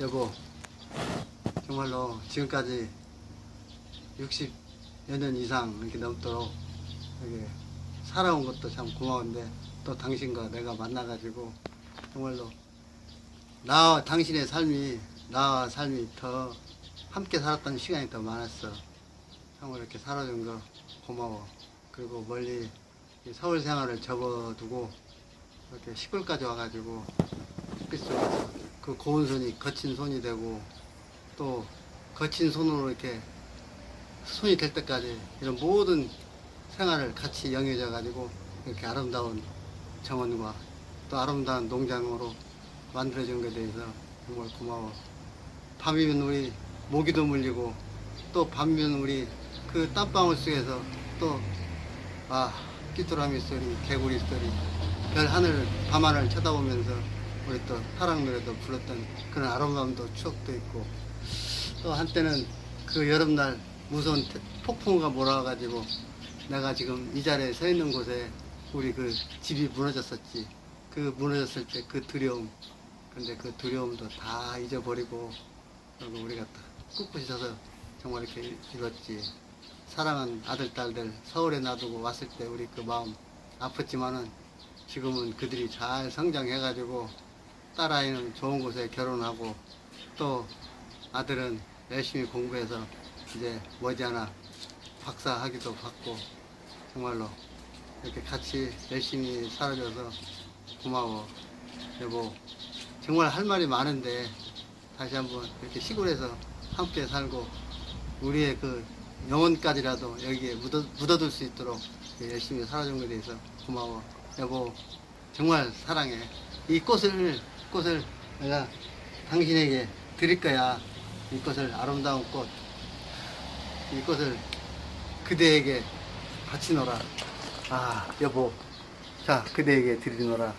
여보 정말로 지금까지 60여 년 이상 이렇게 넘도록 이렇게 살아온 것도 참 고마운데 또 당신과 내가 만나가지고 정말로 나와 당신의 삶이 나와 삶이 더 함께 살았던 시간이 더 많았어. 형을 이렇게 살아준 거 고마워. 그리고 멀리 이 서울 생활을 접어두고 이렇게 시골까지 와가지고 햇빛 속에서 그 고운 손이 거친 손이 되고 또 거친 손으로 이렇게 손이 될 때까지 이런 모든 생활을 같이 영해져 가지고 이렇게 아름다운 정원과 또 아름다운 농장으로 만들어준 것에 대해서 정말 고마워. 밤이면 우리 모기도 물리고 또 밤이면 우리 그 땀방울 속에서 또 아, 삐뚤라미 소리, 개구리 소리, 별 하늘, 밤하늘 쳐다보면서 우리 또 사랑 노래도 불렀던 그런 아름다움도 추억도 있고 또 한때는 그 여름날 무서운 태- 폭풍우가 몰아와가지고 내가 지금 이 자리에 서 있는 곳에 우리 그 집이 무너졌었지. 그 무너졌을 때 그 두려움. 근데 그 두려움도 다 잊어버리고 그리고 우리가 다 꿋꿋이 서서 정말 이렇게 이뤘지. 사랑한 아들, 딸들 서울에 놔두고 왔을 때 우리 그 마음 아팠지만은 지금은 그들이 잘 성장해가지고 딸아이는 좋은 곳에 결혼하고 또 아들은 열심히 공부해서 이제 머지않아 박사 학위도 받고 정말로 이렇게 같이 열심히 살아줘서 고마워. 여보 정말 할 말이 많은데 다시 한번 이렇게 시골에서 함께 살고 우리의 그 영혼까지라도 여기에 묻어, 묻어둘 수 있도록 열심히 살아준 것에 대해서 고마워. 여보 정말 사랑해. 이 꽃을 꽃을 내가 당신에게 드릴 거야. 이 꽃을 아름다운 꽃. 이 꽃을 그대에게 바치노라. 아 여보. 자 그대에게 드리노라